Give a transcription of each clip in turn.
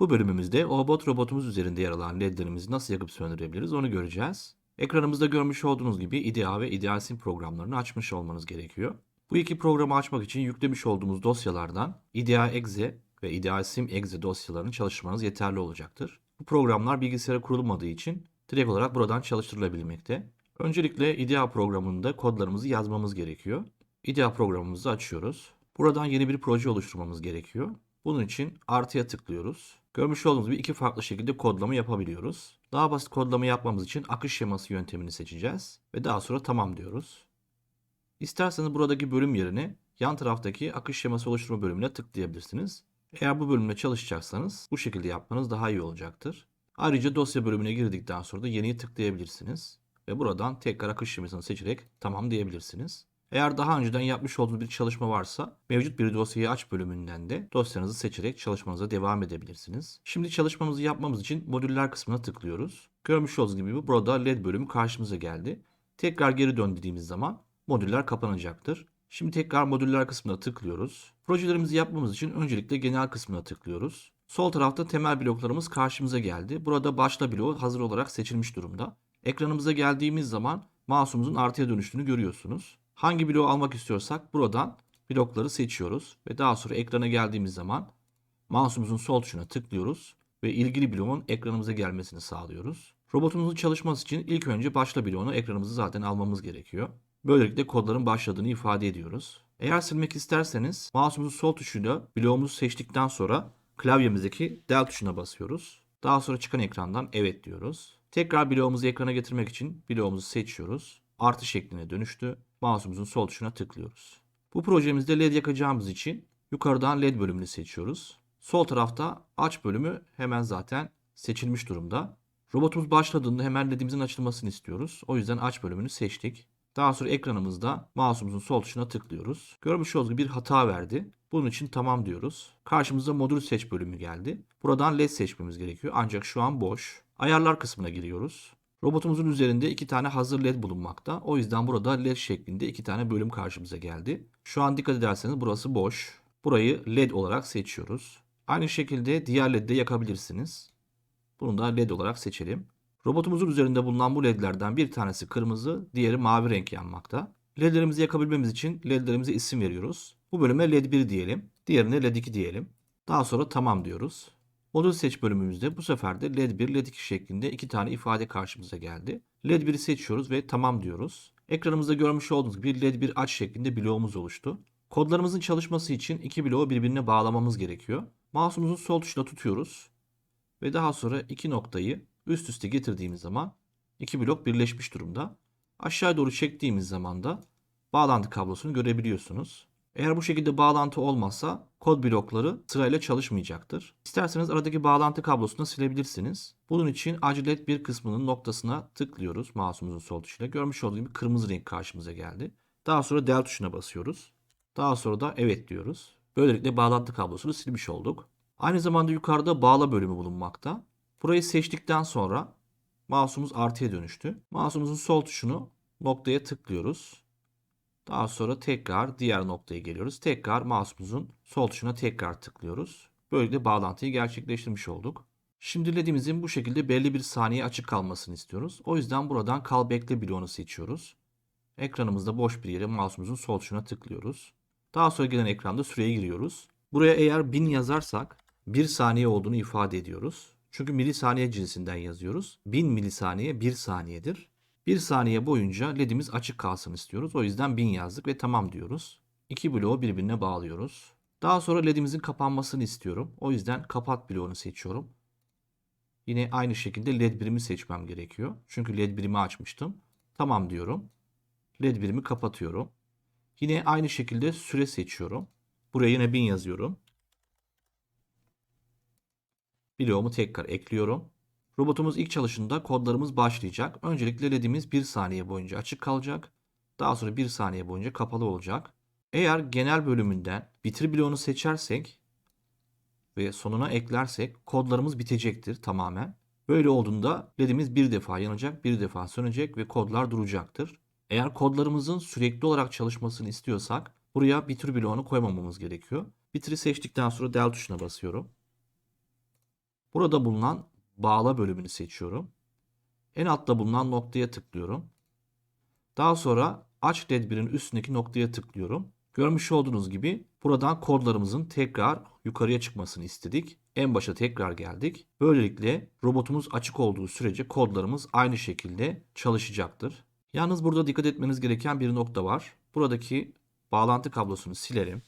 Bu bölümümüzde Obot robotumuz üzerinde yer alan ledlerimizi nasıl yakıp söndürebiliriz onu göreceğiz. Ekranımızda görmüş olduğunuz gibi IDEA ve IdealSim programlarını açmış olmanız gerekiyor. Bu iki programı açmak için yüklemiş olduğumuz dosyalardan IDEA Exe ve IdealSim Exe dosyalarını çalıştırmanız yeterli olacaktır. Bu programlar bilgisayara kurulmadığı için direkt olarak buradan çalıştırılabilmekte. Öncelikle IDEA programında kodlarımızı yazmamız gerekiyor. IDEA programımızı açıyoruz. Buradan yeni bir proje oluşturmamız gerekiyor. Bunun için artıya tıklıyoruz. Görmüş olduğunuz gibi iki farklı şekilde kodlama yapabiliyoruz. Daha basit kodlama yapmamız için akış şeması yöntemini seçeceğiz ve daha sonra tamam diyoruz. İsterseniz buradaki bölüm yerine yan taraftaki akış şeması oluşturma bölümüne tıklayabilirsiniz. Eğer bu bölümle çalışacaksanız bu şekilde yapmanız daha iyi olacaktır. Ayrıca dosya bölümüne girdikten sonra da yeniyi tıklayabilirsiniz. Ve buradan tekrar akış şemasını seçerek tamam diyebilirsiniz. Eğer daha önceden yapmış olduğunuz bir çalışma varsa mevcut bir dosyayı aç bölümünden de dosyanızı seçerek çalışmanıza devam edebilirsiniz. Şimdi çalışmamızı yapmamız için modüller kısmına tıklıyoruz. Görmüş olduğunuz gibi burada LED bölümü karşımıza geldi. Tekrar geri dön dediğimiz zaman modüller kapanacaktır. Şimdi tekrar modüller kısmına tıklıyoruz. Projelerimizi yapmamız için öncelikle genel kısmına tıklıyoruz. Sol tarafta temel bloklarımız karşımıza geldi. Burada başla bloğu hazır olarak seçilmiş durumda. Ekranımıza geldiğimiz zaman mouse'umuzun artıya dönüştüğünü görüyorsunuz. Hangi bloğu almak istiyorsak buradan blokları seçiyoruz ve daha sonra ekrana geldiğimiz zaman mouse'umuzun sol tuşuna tıklıyoruz ve ilgili bloğun ekranımıza gelmesini sağlıyoruz. Robotumuzun çalışması için ilk önce başla bloğunu ekranımıza zaten almamız gerekiyor. Böylelikle kodların başladığını ifade ediyoruz. Eğer silmek isterseniz mouse'umuzun sol tuşuyla bloğumuzu seçtikten sonra klavyemizdeki del tuşuna basıyoruz. Daha sonra çıkan ekrandan evet diyoruz. Tekrar bloğumuzu ekrana getirmek için bloğumuzu seçiyoruz. Artı şekline dönüştü. Mouse'umuzun sol tuşuna tıklıyoruz. Bu projemizde LED yakacağımız için yukarıdan LED bölümünü seçiyoruz. Sol tarafta aç bölümü hemen zaten seçilmiş durumda. Robotumuz başladığında hemen LED'imizin açılmasını istiyoruz. O yüzden aç bölümünü seçtik. Daha sonra ekranımızda mouse'umuzun sol tuşuna tıklıyoruz. Görmüş olduğunuz gibi bir hata verdi. Bunun için tamam diyoruz. Karşımıza modül seç bölümü geldi. Buradan LED seçmemiz gerekiyor. Ancak şu an boş. Ayarlar kısmına giriyoruz. Robotumuzun üzerinde iki tane hazır led bulunmakta. O yüzden burada led şeklinde iki tane bölüm karşımıza geldi. Şu an dikkat ederseniz burası boş. Burayı led olarak seçiyoruz. Aynı şekilde diğer led de yakabilirsiniz. Bunu da led olarak seçelim. Robotumuzun üzerinde bulunan bu ledlerden bir tanesi kırmızı, diğeri mavi renk yanmakta. Ledlerimizi yakabilmemiz için ledlerimize isim veriyoruz. Bu bölüme led 1 diyelim. Diğerine led 2 diyelim. Daha sonra tamam diyoruz. Modül seç bölümümüzde bu sefer de LED 1, LED 2 şeklinde iki tane ifade karşımıza geldi. LED 1'i seçiyoruz ve tamam diyoruz. Ekranımızda görmüş olduğunuz gibi LED 1 aç şeklinde bloğumuz oluştu. Kodlarımızın çalışması için iki bloğu birbirine bağlamamız gerekiyor. Mouse'umuzun sol tuşuna tutuyoruz. Ve daha sonra iki noktayı üst üste getirdiğimiz zaman iki blok birleşmiş durumda. Aşağı doğru çektiğimiz zaman da bağlantı kablosunu görebiliyorsunuz. Eğer bu şekilde bağlantı olmazsa kod blokları sırayla çalışmayacaktır. İsterseniz aradaki bağlantı kablosunu silebilirsiniz. Bunun için acilet bir kısmının noktasına tıklıyoruz mouse'umuzun sol tuşuyla. Görmüş olduğunuz gibi kırmızı renk karşımıza geldi. Daha sonra del tuşuna basıyoruz. Daha sonra da evet diyoruz. Böylelikle bağlantı kablosunu silmiş olduk. Aynı zamanda yukarıda bağla bölümü bulunmakta. Burayı seçtikten sonra mouse'umuz artıya dönüştü. Mouse'umuzun sol tuşunu noktaya tıklıyoruz. Daha sonra tekrar diğer noktaya geliyoruz. Tekrar mouse'umuzun sol tuşuna tekrar tıklıyoruz. Böylelikle bağlantıyı gerçekleştirmiş olduk. Şimdi LED'imizin bu şekilde belli bir saniye açık kalmasını istiyoruz. O yüzden buradan kal bekle bloğunu seçiyoruz. Ekranımızda boş bir yere mouse'umuzun sol tuşuna tıklıyoruz. Daha sonra gelen ekranda süreye giriyoruz. Buraya eğer 1000 yazarsak 1 saniye olduğunu ifade ediyoruz. Çünkü milisaniye cinsinden yazıyoruz. 1000 milisaniye 1 saniyedir. 1 saniye boyunca ledimiz açık kalsın istiyoruz. O yüzden 1000 yazdık ve tamam diyoruz. İki bloğu birbirine bağlıyoruz. Daha sonra ledimizin kapanmasını istiyorum. O yüzden kapat bloğunu seçiyorum. Yine aynı şekilde led birimi seçmem gerekiyor. Çünkü led birimi açmıştım. Tamam diyorum. Led birimi kapatıyorum. Yine aynı şekilde süre seçiyorum. Buraya yine 1000 yazıyorum. Bloğumu tekrar ekliyorum. Robotumuz ilk çalışında kodlarımız başlayacak. Öncelikle ledimiz 1 saniye boyunca açık kalacak. Daha sonra 1 saniye boyunca kapalı olacak. Eğer genel bölümünden bitir bloğunu seçersek ve sonuna eklersek kodlarımız bitecektir tamamen. Böyle olduğunda ledimiz bir defa yanacak, bir defa sönecek ve kodlar duracaktır. Eğer kodlarımızın sürekli olarak çalışmasını istiyorsak buraya bitir bloğunu koymamamız gerekiyor. Bitiri seçtikten sonra del tuşuna basıyorum. Burada bulunan bağla bölümünü seçiyorum. En altta bulunan noktaya tıklıyorum. Daha sonra aç led 1'in üstündeki noktaya tıklıyorum. Görmüş olduğunuz gibi buradan kodlarımızın tekrar yukarıya çıkmasını istedik. En başa tekrar geldik. Böylelikle robotumuz açık olduğu sürece kodlarımız aynı şekilde çalışacaktır. Yalnız burada dikkat etmeniz gereken bir nokta var. Buradaki bağlantı kablosunu silerim.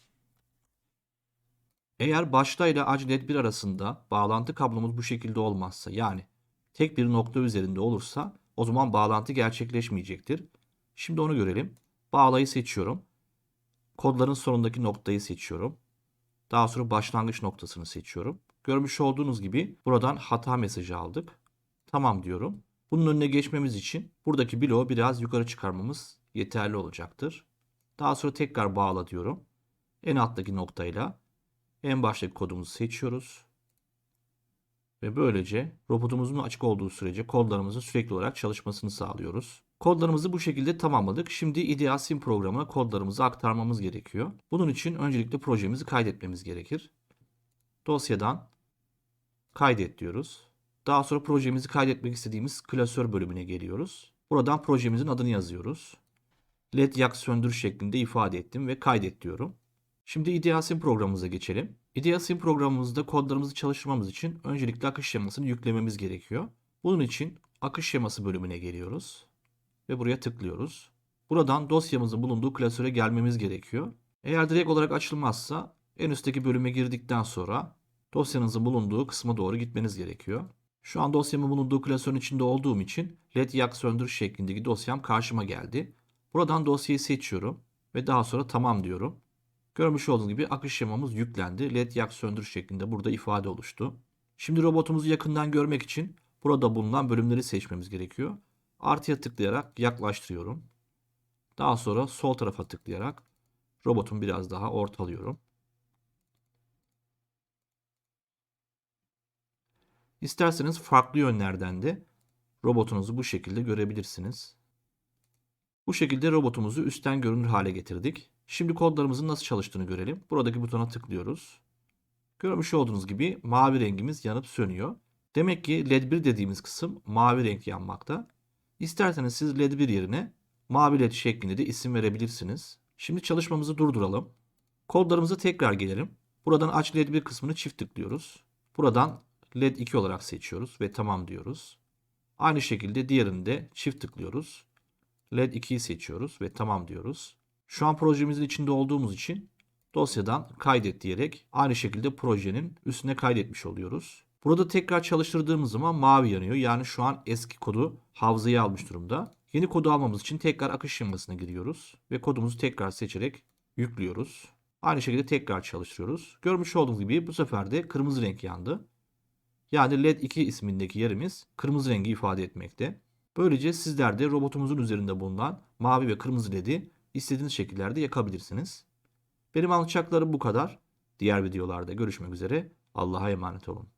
Eğer başta ile ac led 1 arasında bağlantı kablomuz bu şekilde olmazsa yani tek bir nokta üzerinde olursa o zaman bağlantı gerçekleşmeyecektir. Şimdi onu görelim. Bağlayı seçiyorum. Kodların sonundaki noktayı seçiyorum. Daha sonra başlangıç noktasını seçiyorum. Görmüş olduğunuz gibi buradan hata mesajı aldık. Tamam diyorum. Bunun önüne geçmemiz için buradaki bloğu biraz yukarı çıkarmamız yeterli olacaktır. Daha sonra tekrar bağla diyorum. En alttaki noktayla en baştaki kodumuzu seçiyoruz. Ve böylece robotumuzun açık olduğu sürece kodlarımızın sürekli olarak çalışmasını sağlıyoruz. Kodlarımızı bu şekilde tamamladık. Şimdi Ideal Sim programına kodlarımızı aktarmamız gerekiyor. Bunun için öncelikle projemizi kaydetmemiz gerekir. Dosyadan kaydet diyoruz. Daha sonra projemizi kaydetmek istediğimiz klasör bölümüne geliyoruz. Buradan projemizin adını yazıyoruz. LED yak söndür şeklinde ifade ettim ve kaydet diyorum. Şimdi IdeaSim programımıza geçelim. IdeaSim programımızda kodlarımızı çalıştırmamız için öncelikle akış şemasını yüklememiz gerekiyor. Bunun için akış şeması bölümüne geliyoruz ve buraya tıklıyoruz. Buradan dosyamızın bulunduğu klasöre gelmemiz gerekiyor. Eğer direkt olarak açılmazsa en üstteki bölüme girdikten sonra dosyanızın bulunduğu kısma doğru gitmeniz gerekiyor. Şu an dosyamın bulunduğu klasörün içinde olduğum için led yak söndür şeklindeki dosyam karşıma geldi. Buradan dosyayı seçiyorum ve daha sonra tamam diyorum. Görmüş olduğunuz gibi akış şemamız yüklendi. LED yak söndür şeklinde burada ifade oluştu. Şimdi robotumuzu yakından görmek için burada bulunan bölümleri seçmemiz gerekiyor. Artıya tıklayarak yaklaştırıyorum. Daha sonra sol tarafa tıklayarak robotumu biraz daha ortalıyorum. İsterseniz farklı yönlerden de robotunuzu bu şekilde görebilirsiniz. Bu şekilde robotumuzu üstten görünür hale getirdik. Şimdi kodlarımızın nasıl çalıştığını görelim. Buradaki butona tıklıyoruz. Görmüş olduğunuz gibi mavi rengimiz yanıp sönüyor. Demek ki LED 1 dediğimiz kısım mavi renk yanmakta. İsterseniz siz LED 1 yerine mavi LED şeklinde de isim verebilirsiniz. Şimdi çalışmamızı durduralım. Kodlarımıza tekrar gelelim. Buradan aç LED 1 kısmını çift tıklıyoruz. Buradan LED 2 olarak seçiyoruz ve tamam diyoruz. Aynı şekilde diğerini de çift tıklıyoruz. LED 2'yi seçiyoruz ve tamam diyoruz. Şu an projemizin içinde olduğumuz için dosyadan kaydet diyerek aynı şekilde projenin üstüne kaydetmiş oluyoruz. Burada tekrar çalıştırdığımız zaman mavi yanıyor. Yani şu an eski kodu hafızaya almış durumda. Yeni kodu almamız için tekrar akış şemasına giriyoruz ve kodumuzu tekrar seçerek yüklüyoruz. Aynı şekilde tekrar çalıştırıyoruz. Görmüş olduğunuz gibi bu sefer de kırmızı renk yandı. Yani LED 2 ismindeki yerimiz kırmızı rengi ifade etmekte. Böylece sizler de robotumuzun üzerinde bulunan mavi ve kırmızı LED'i istediğiniz şekillerde yakabilirsiniz. Benim anlatacaklarım bu kadar. Diğer videolarda görüşmek üzere. Allah'a emanet olun.